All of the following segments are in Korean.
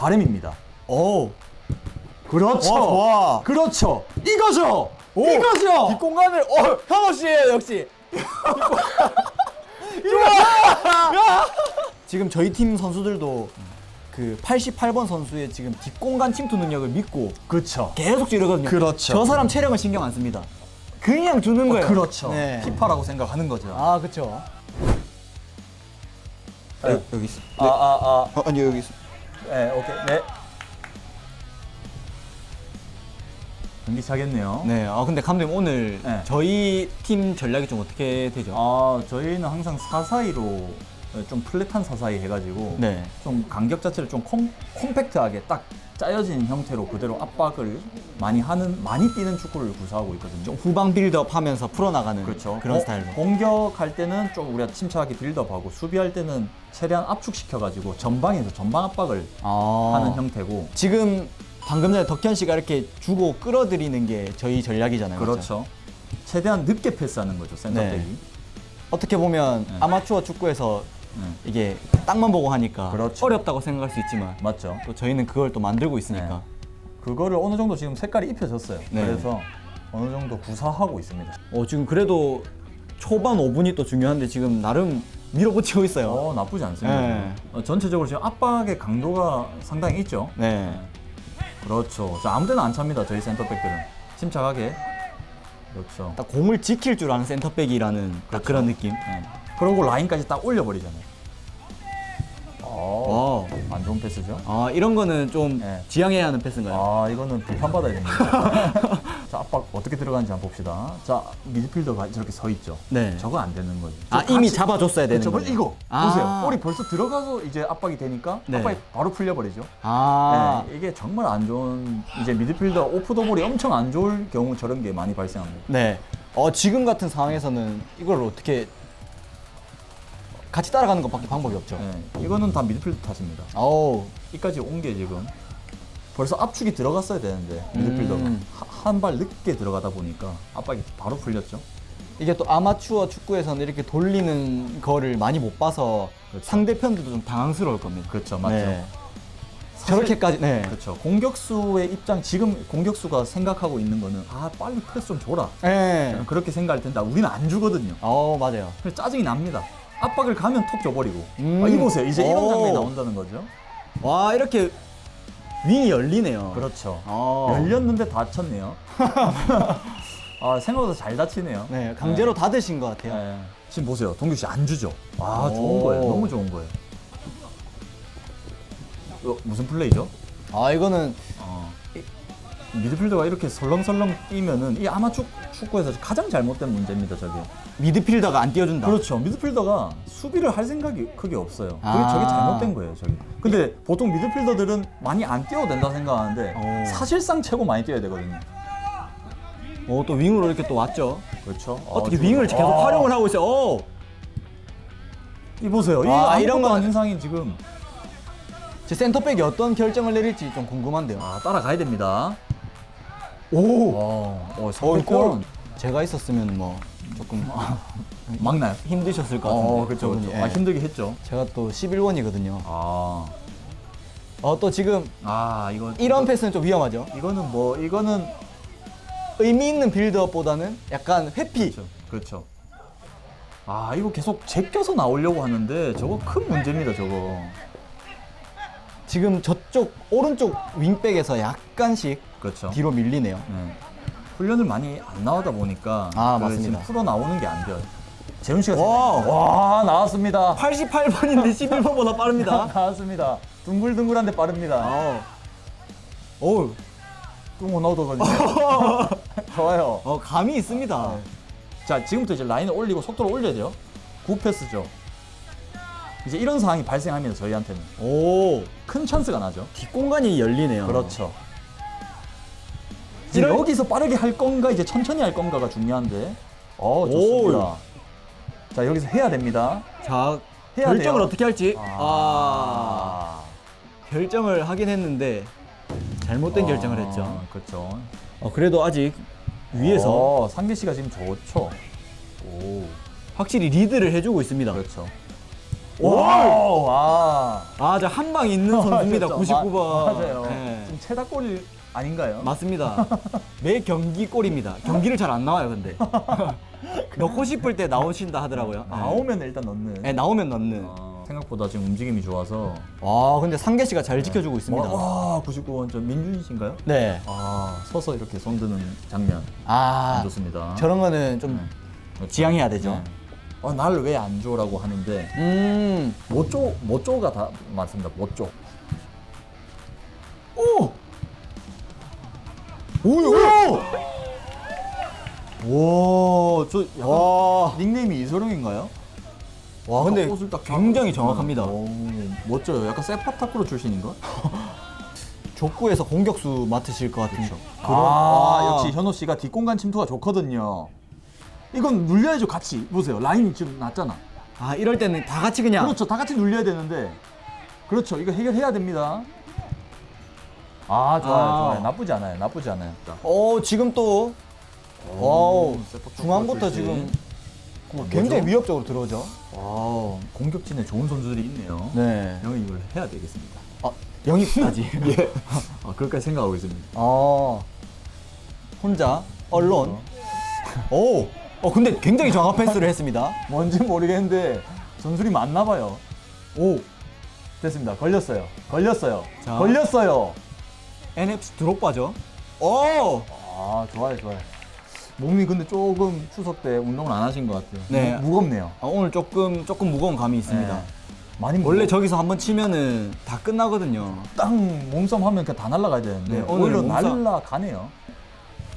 바램입니다. 오. 그렇죠. 와, 좋아. 그렇죠. 이거죠. 오. 이거죠. 뒷공간을 어 현호 씨예요 역시. 지금 저희 팀 선수들도 그 88번 선수의 지금 뒷공간 침투 능력을 믿고 그렇죠. 계속 찌르거든요. 그렇죠. 저 사람 체력은 신경 안 씁니다. 그냥 주는 거예요. 그렇죠. 네. 피파라고 생각하는 거죠. 아, 그렇죠. 네. 여기 있어. 아, 아, 아. 어, 아니 여기 있어. 네, 오케이. 네. 경기 차겠네요. 네. 아 근데 감독님 오늘 네. 저희 팀 전략이 좀 어떻게 되죠? 아, 저희는 항상 사사이로 좀 플랫한 사사이 해가지고 네. 좀 간격 자체를 좀 콤, 콤팩트하게 딱 짜여진 형태로 그대로 압박을 많이 하는 많이 뛰는 축구를 구사하고 있거든요. 좀 후방 빌드업 하면서 풀어나가는 그렇죠. 그런 어, 스타일로. 공격할 때는 좀 우리가 침착하게 빌드업하고 수비할 때는 최대한 압축시켜가지고 전방에서 전방 압박을 아. 하는 형태고. 지금 방금 전에 덕현 씨가 이렇게 주고 끌어들이는 게 저희 전략이잖아요. 그렇죠. 최대한 늦게 패스하는 거죠 센터백이. 네. 어떻게 보면 네. 아마추어 축구에서 네. 이게 땅만 보고 하니까 그렇죠. 어렵다고 생각할 수 있지만 맞죠. 또 저희는 그걸 또 만들고 있으니까. 네. 그거를 어느 정도 지금 색깔이 입혀졌어요. 네. 그래서 어느 정도 구사하고 있습니다. 어, 지금 그래도 초반 5분이 또 중요한데 지금 나름 밀어붙이고 있어요. 어, 나쁘지 않습니다. 네. 어, 전체적으로 지금 압박의 강도가 상당히 있죠. 네. 그렇죠. 자, 아무 데나 안 찹니다. 저희 센터백들은 침착하게. 그렇죠. 딱 공을 지킬 줄 아는 센터백이라는 딱 그렇죠. 그런 느낌. 네. 그러고 라인까지 딱 올려버리잖아요. 어, 와. 안 좋은 패스죠. 아 이런 거는 좀 네. 지양해야 하는 패스인가요? 아, 이거는 비판받아야 됩니다. 자, 압박 어떻게 들어가는지 한번 봅시다. 자, 미드필더가 저렇게 서 있죠. 네. 저거 안 되는 거죠. 아, 저 이미 같이- 잡아줬어야 되는. 거예요. 이거 아. 보세요. 볼이 벌써 들어가서 이제 압박이 되니까 네. 압박이 바로 풀려버리죠. 아, 네, 이게 정말 안 좋은 이제 미드필더 오프더 볼이 엄청 안 좋을 경우 저런 게 많이 발생합니다. 네. 어 지금 같은 상황에서는 이걸 어떻게 같이 따라가는 것밖에 방법이 없죠. 네, 이거는 다 미드필더 탓입니다. 어우, 이까지 온 게 지금 벌써 압축이 들어갔어야 되는데 미드필더가 음. 한 발 늦게 들어가다 보니까 압박이 바로 풀렸죠. 이게 또 아마추어 축구에서는 이렇게 돌리는 거를 많이 못 봐서 그렇죠. 상대편들도 좀 당황스러울 겁니다. 그렇죠, 맞죠. 네. 사실- 저렇게까지, 네. 그렇죠. 공격수의 입장 지금 공격수가 생각하고 있는 거는 아 빨리 패스 좀 줘라. 네. 그렇게 생각할 텐데 우리는 안 주거든요. 어, 맞아요. 그래서 짜증이 납니다. 압박을 가면 톡 줘버리고. 음. 아, 이 보세요. 이제 이런 오. 장면이 나온다는 거죠. 와, 이렇게 윙이 열리네요. 그렇죠. 어. 열렸는데 다쳤네요. 아, 생각보다 잘 다치네요. 네, 강제로 닫으신 것 같아요. 네. 지금 보세요. 동규 씨 안 주죠? 아, 오. 좋은 거예요. 너무 좋은 거예요. 이거 무슨 플레이죠? 아, 이거는 어, 이- 미드필더가 이렇게 설렁설렁 뛰면은 이 아마추어 축구에서 가장 잘못된 문제입니다, 저게. 미드필더가 안 띄워준다. 그렇죠. 미드필더가 수비를 할 생각이 크게 없어요. 그게 아. 저게 잘못된 거예요, 저게. 근데 보통 미드필더들은 많이 안 뛰어도 된다 생각하는데 오. 사실상 최고 많이 뛰어야 되거든요. 어, 또 윙으로 이렇게 또 왔죠. 그렇죠. 어떻게 어, 윙을 지금- 계속 아, 활용을 하고 있어요. 오! 이 보세요. 이 아, 이런 건- 아닌 상이 지금 제 센터백이 어떤 결정을 내릴지 좀 궁금한데요. 아, 따라가야 됩니다. 오! 어, 어, 어, 상대편 제가 있었으면 뭐 조금 막나요? 힘드셨을 것 같은데. 어, 그렇죠. 저분이. 그렇죠. 예. 아, 힘들게 했죠. 제가 또 11원이거든요. 아, 어, 또 지금 아, 이거 이런 패스는 좀 위험하죠. 이거는 뭐 이거는 의미 있는 빌드업보다는 약간 회피. 그렇죠. 그렇죠. 아, 이거 계속 제껴서 나오려고 하는데 저거 큰 문제입니다, 저거. 지금 저쪽 오른쪽 윙백에서 약간씩 그렇죠. 뒤로 밀리네요. 네. 훈련을 많이 안 나오다 보니까 아, 그 맞습니다. 지금 풀어 나오는 게 안 돼요. 재훈 씨가 와. 와 나왔습니다. 88번인데 11번보다 빠릅니다. 나왔습니다. 둥글둥글한데 빠릅니다. 어. 오, 뚱 호나우더거든요. 좋아요. 어, 감이 있습니다. 자 지금부터 이제 라인을 올리고 속도를 올려야 돼요. 구 패스죠. 이제 이런 상황이 발생합니다. 저희한테는 오, 큰 찬스가 나죠. 뒷공간이 열리네요. 그렇죠. 이제 이럴- 여기서 빠르게 할 건가 이제 천천히 할 건가가 중요한데. 어 좋습니다. 자 여기서 해야 됩니다. 자, 해야 결정을 돼요. 어떻게 할지. 아. 결정을 하긴 했는데 잘못된 결정을 했죠. 아, 그렇죠. 어, 그래도 아직 위에서 어, 상계 씨가 지금 좋죠. 오, 확실히 리드를 해주고 있습니다. 그렇죠. 오! 아. 아, 저한방 있는 선수입니다. 그렇죠. 99번. 마- 맞아요. 네. 지금 최다 골 아닌가요? 맞습니다. 매 경기 골입니다. 경기를 잘 안 나와요, 근데. 넣고 싶을 때 나오신다 하더라고요. 나오면 일단 넣는. 네, 나오면 넣는. 아, 생각보다 지금 움직임이 좋아서. 와, 근데 상계 씨가 잘 지켜주고 있습니다. 와, 99원 저 민준이신가요? 네. 아, 서서 이렇게 손드는 장면 아, 좋습니다. 저런 거는 좀 지양해야 되죠. 네. 어, 나를 왜 안 줘라고 하는데 음. 모쪼 모쪼가 다 맞습니다. 모쪼. 오! 오요! 와, 저 약간 와. 닉네임이 이소룡인가요? 와, 근데 옷을 딱 굉장히 정확합니다. 오, 멋져요. 약간 세파타크로 출신인가? 족구에서 공격수 맡으실 것 같은. 아, 역시 현호 씨가 뒷공간 침투가 좋거든요. 이건 눌려야죠, 같이. 보세요. 라인이 지금 났잖아. 아, 이럴 때는 다 같이 그냥. 그렇죠. 다 같이 눌려야 되는데. 그렇죠. 이거 해결해야 됩니다. 아, 좋아요. 아. 좋아요. 나쁘지 않아요. 나쁘지 않아요. 딱. 어, 지금 또. 와우. 세포 중앙부터. 지금 어, 굉장히? 위협적으로 들어오죠. 와, 공격진에 좋은 선수들이 있네요. 네. 이걸 해야 되겠습니다. 아, 영입까지. 예. 아, 그렇게 생각하고 있습니다. 어. 혼자 언론. 오. 어 근데 굉장히 정확한 패스를 했습니다. 뭔지 모르겠는데 전술이 맞나 봐요. 오. 됐습니다. 걸렸어요. 걸렸어요. 자. 걸렸어요. NFC 드롭바죠. 오. 아, 좋아요, 좋아요. 몸이 근데 조금 추석 때 운동을 안 하신 것 같아요. 네. 무, 무겁네요. 아, 오늘 조금 조금 무거운 감이 있습니다. 네. 많이 원래 무거워. 저기서 한번 치면은 다 끝나거든요. 땅 몸싸움 하면 그냥 다 날아가야 되는데 네, 오늘 오히려 몸싸움- 날아가네요.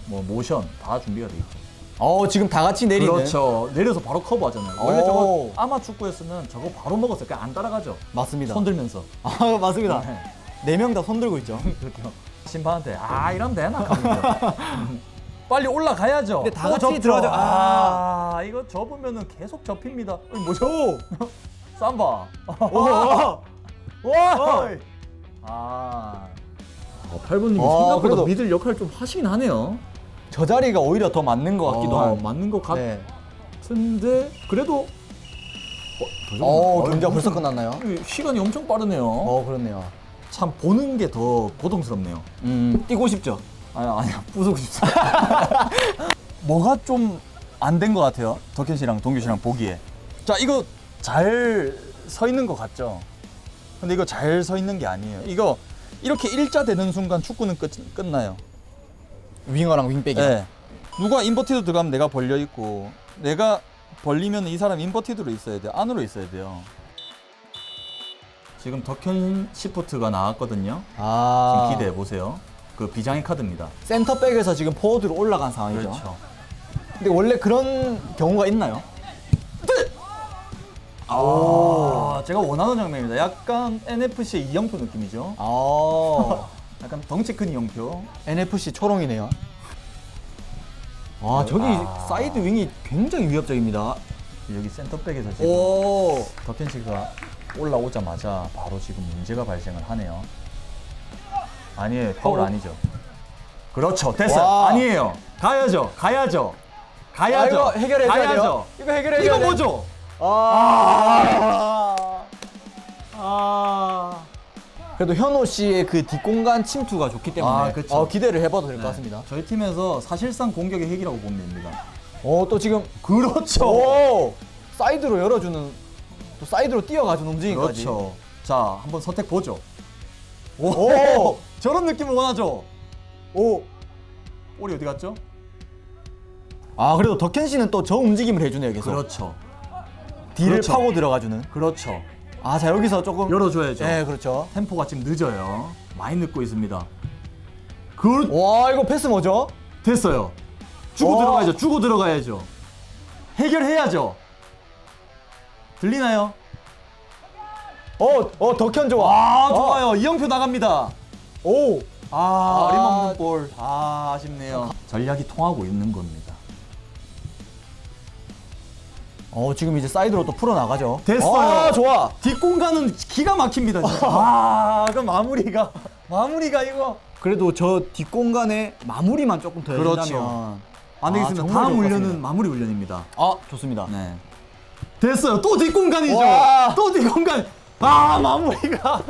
뭐 모션 다 준비가 돼 있죠. 어 지금 다 같이 내리는. 그렇죠. 내려서 바로 커버하잖아요. 원래 오. 저거 아마 축구였으면 저거 바로 먹었어요. 그냥 안 따라가죠. 맞습니다. 손 들면서. 아 맞습니다. 네. 네 명 다 손 들고 있죠. 그렇죠. 심판한테 아 이러면 되나? 하면서. 빨리 올라가야죠. 근데 다 또 같이 접죠. 들어가죠. 아, 이거 접으면은 계속 접힙니다. 어, 뭐죠? 삼바. 오. 와. 아. 어, 8번님이 아, 생각보다 그래도- 미들 역할 좀 하시긴 하네요. 저 자리가 오히려 더 맞는 것 같기도 아, 한. 맞는 것 네. 같은데 그래도 어, 더 어? 경기가 벌써 끝났나요? 시간이 엄청 빠르네요. 어 그렇네요. 참 보는 게 더 고통스럽네요. 음 뛰고 싶죠. 아니 아니야 부수고 싶어. 뭐가 좀 안 된 것 같아요. 덕현 씨랑 동규 씨랑 보기에. 자 이거 잘 서 있는 것 같죠. 근데 이거 잘 서 있는 게 아니에요. 이거 이렇게 일자 되는 순간 축구는 끝 끝나요. 윙어랑 윙백이랑. 네. 누가 인버티드 들어가면 내가 벌려 있고 내가 벌리면 이 사람 인버티드로 있어야 돼요. 안으로 있어야 돼요. 지금 덕현 시프트가 나왔거든요. 아 지금 기대해 보세요. 그 비장의 카드입니다. 센터백에서 지금 포워드로 올라간 상황이죠. 그렇죠. 근데 원래 그런 경우가 있나요? 아, 제가 원하는 장면입니다. 약간 NFC 이영표 느낌이죠. 아 약간 덩치 큰 이영표. NFC 초롱이네요. 아 저기 아. 사이드 윙이 굉장히 위협적입니다. 여기 센터백에서 지금 오. 씨가 올라오자마자 바로 지금 문제가 발생을 하네요. 아니에요. 파울 어. 아니죠. 그렇죠. 됐어요. 와. 아니에요. 가야죠. 가야죠. 가야죠. 아, 이거 해결해줘야 가야죠. 돼요. 이거 해결해줘야 이거 돼. 뭐죠? 아. 아. 그래도 현호 씨의 그 뒷공간 침투가 좋기 때문에 아, 그쵸. 어, 기대를 해봐도 될것 네. 같습니다. 저희 팀에서 사실상 공격의 핵이라고 보면 됩니다. 오, 또 지금 그렇죠. 오, 사이드로 열어주는 또 사이드로 뛰어가주는 움직임까지. 그렇죠. 자, 한번 선택 보죠. 오, 오! 저런 느낌을 원하죠. 오, 볼이 어디 갔죠? 아 그래도 덕현 씨는 또 저 움직임을 해주네요 계속. 그렇죠. 뒤를 그렇죠. 파고 들어가주는. 그렇죠. 아 자 여기서 조금 열어줘야죠. 네 그렇죠. 템포가 지금 늦어요. 많이 늦고 있습니다. 그 와 이거 패스 뭐죠? 됐어요. 주고 와. 들어가야죠. 주고 들어가야죠. 해결해야죠. 들리나요? 어, 어 덕현 좋아. 아, 어. 좋아요. 이영표 나갑니다. 오. 아, 아. 어림없는 볼. 아, 아쉽네요. 전략이 통하고 있는 겁니다. 어 지금 이제 사이드로 또 풀어 나가죠. 됐어요. 아 좋아. 뒷공간은 기가 막힙니다. 진짜. 아, 그 마무리가 마무리가 이거. 그래도 저 뒷공간에 마무리만 조금 더 그렇죠. 해준다면 안 되겠습니다. 아, 정말 다음 좋을 것 훈련은 같습니다. 마무리 훈련입니다. 아 좋습니다. 네. 됐어요. 또 뒷공간이죠. 와. 또 뒷공간. 아 마무리가.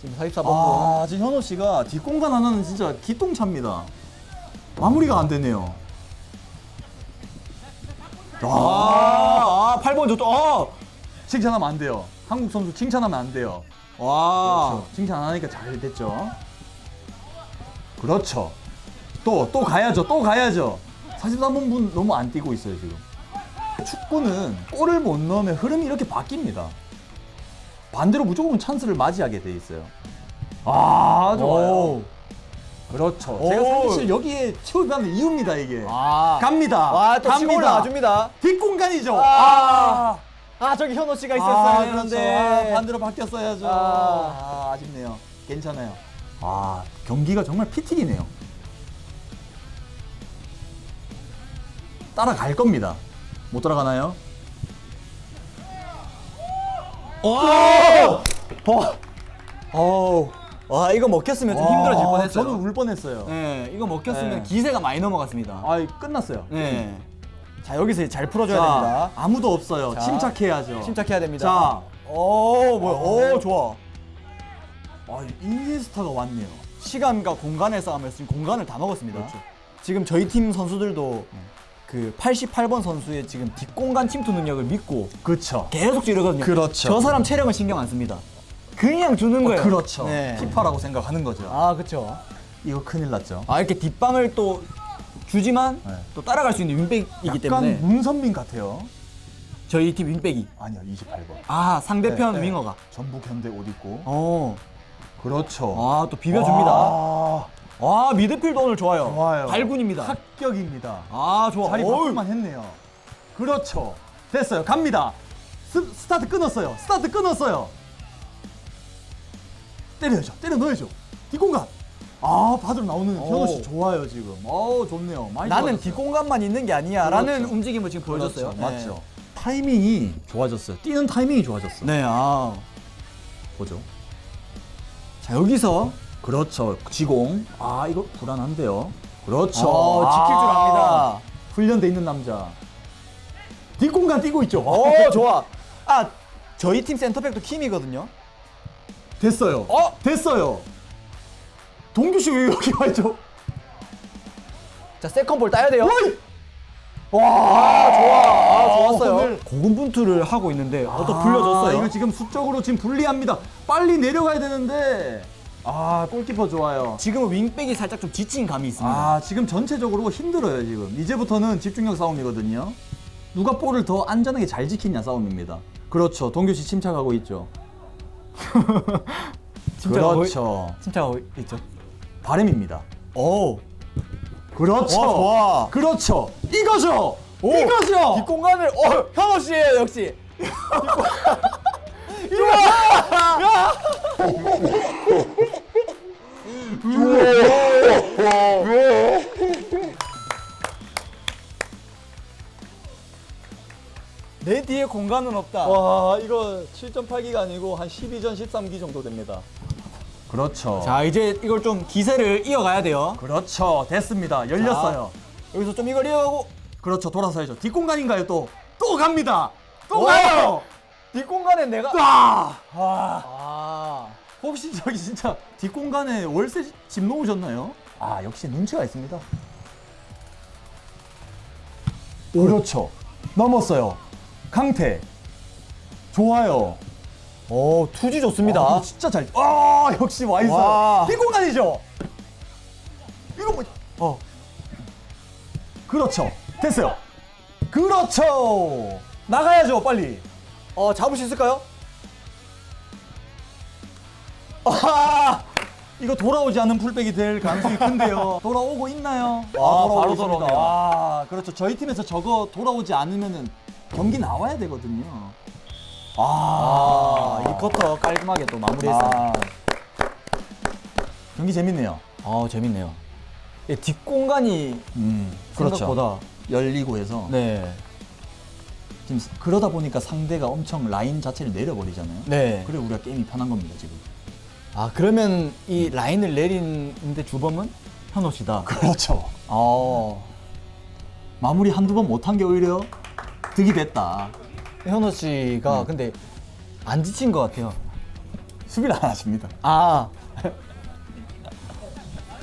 지금 44번. 아 지금 현호 씨가 뒷공간 하나는 진짜 기똥차입니다. 마무리가 안 되네요. 와 아, 아, 8번 좋다. 아. 칭찬하면 안 돼요. 한국 선수 칭찬하면 안 돼요. 와. 그렇죠. 칭찬 안 하니까 잘 됐죠. 그렇죠. 또, 또 가야죠. 또 가야죠. 43번 분 너무 안 뛰고 있어요, 지금. 축구는 골을 못 넣으면 흐름이 이렇게 바뀝니다. 반대로 무조건 찬스를 맞이하게 돼 있어요. 아, 좋아요. 오. 그렇죠. 오. 제가 사실 여기에 취업하는 이유입니다, 이게. 아. 갑니다. 와, 또 치고 갑니다. 올라와줍니다. 뒷공간이죠. 아. 아, 저기 현호 씨가 있었어야 아, 되는데. 그렇죠. 아, 반대로 바뀌었어야죠. 아. 아, 아쉽네요. 괜찮아요. 아, 경기가 정말 피튀기네요. 따라갈 겁니다. 못 따라가나요? 와! 어. 어우. 와, 이거 먹혔으면 좀 힘들어질 뻔했어요. 저는 울 뻔했어요. 네, 이거 먹혔으면 네. 기세가 많이 넘어갔습니다. 아, 끝났어요. 네. 자, 여기서 잘 풀어줘야 자, 됩니다. 아무도 없어요. 자, 침착해야죠. 침착해야 됩니다. 자. 오, 뭐야. 어. 오, 좋아. 아, 이니에스타가 왔네요. 시간과 공간의 싸움을 지금 공간을 다 먹었습니다. 그렇죠. 지금 저희 팀 선수들도 그 88번 선수의 지금 뒷공간 침투 능력을 믿고 그렇죠. 계속 찌르거든요. 그렇죠. 저 사람 체력은 신경 안 씁니다. 그냥 주는 거예요. 그렇죠. 네. 피파라고 생각하는 거죠. 아, 그렇죠. 이거 큰일 났죠. 아, 이렇게 뒷방을 또 주지만 네. 또 따라갈 수 있는 윙백이기 약간 때문에 문선민 같아요. 저희 팀 윙백이 아니요, 28번. 아, 상대편 네, 네. 윙어가 전북 현대 옷 입고. 어. 그렇죠. 아, 또 비벼줍니다. 와, 와, 미드필드 오늘 좋아요. 좋아요. 발군입니다. 합격입니다. 아, 좋아. 자리 어우. 바꿀만 했네요. 그렇죠. 됐어요. 갑니다. 스, 스타트 끊었어요. 스타트 끊었어요. 때려야죠. 때려 넣어야죠. 뒷공간. 아, 받으러 나오는 현우 씨 오. 좋아요, 지금. 어, 좋네요. 많이 나는 좋아졌어요. 뒷공간만 있는 게 아니야. 라는 그렇죠. 움직임을 지금 보여줬어요. 그렇죠. 맞죠. 타이밍이 좋아졌어요. 뛰는 타이밍이 좋아졌어. 네, 아. 보죠. 자, 여기서 그렇죠. 지공. 아, 이거 불안한데요. 그렇죠. 어, 지킬 줄 압니다. 훈련돼 있는 남자. 뒷공간 뛰고 있죠. 어, 좋아. 아, 저희 팀 센터백도 킴이거든요. 됐어요. 어? 됐어요. 동규 씨 왜 여기 와 있죠? 자, 세컨 볼 따야 돼요. 어이! 와, 좋아. 아, 좋았어요. 오늘- 고군분투를 하고 있는데 어, 또 아, 불려줬어요. 이거 지금 수적으로 지금 불리합니다. 빨리 내려가야 되는데. 아, 골키퍼 좋아요. 지금은 윙백이 살짝 좀 지친 감이 있습니다. 아, 지금 전체적으로 힘들어요, 지금. 이제부터는 집중력 싸움이거든요. 누가 볼을 더 안전하게 잘 지키냐 싸움입니다. 그렇죠. 동규 씨 침착하고 있죠. 침착하고 그렇죠. 침착하고 있죠. 바램입니다. 오. 그렇죠. 와, 좋아. 그렇죠. 이거죠. 오. 이거죠. 뒷공간을 어, 현호 씨예요, 역시. 내 뒤에 공간은 없다. 와, 이거 7.8기가 아니고 한 12전 13기 정도 됩니다. 그렇죠. 자, 이제 이걸 좀 기세를 이어가야 돼요. 그렇죠. 됐습니다. 열렸어요. 여기서 좀 이걸 이어가고 그렇죠. 돌아서야죠. 뒷공간인가요, 또? 또 갑니다. 또 와. 가요. 뒷공간에 내가 아! 아. 혹시 저기 진짜 뒷공간에 월세 집 놓으셨나요? 아, 역시 눈치가 있습니다. 그렇죠. 넘었어요. 강태. 좋아요. 오, 투지 좋습니다. 아, 이거 진짜 잘. 아, 역시 와 있어요. 와. 뒷공간이죠. 이거 뭐? 어. 그렇죠. 됐어요. 그렇죠. 나가야죠, 빨리. 어, 잡을 수 있을까요? 아, 이거 돌아오지 않는 풀백이 될 가능성이 큰데요. 돌아오고 있나요? 아, 바로 돌아오고 있습니다. 돌아오네요. 아, 그렇죠. 저희 팀에서 저거 돌아오지 않으면은 경기 나와야 되거든요. 아, 아, 이 커터 깔끔하게 또 마무리했어요. 아. 경기 재밌네요. 아, 재밌네요. 이 뒷공간이 음, 그렇죠. 생각보다 열리고 해서 네. 지금 그러다 보니까 상대가 엄청 라인 자체를 내려버리잖아요. 네. 그래 우리가 게임이 편한 겁니다 지금. 아, 그러면 이 라인을 내리는데 주범은 현호 씨다. 그렇죠. 어. 마무리 한두 번 못한 게 오히려 득이 됐다. 현호 씨가 근데 안 지친 것 같아요. 수비를 안 하십니다. 아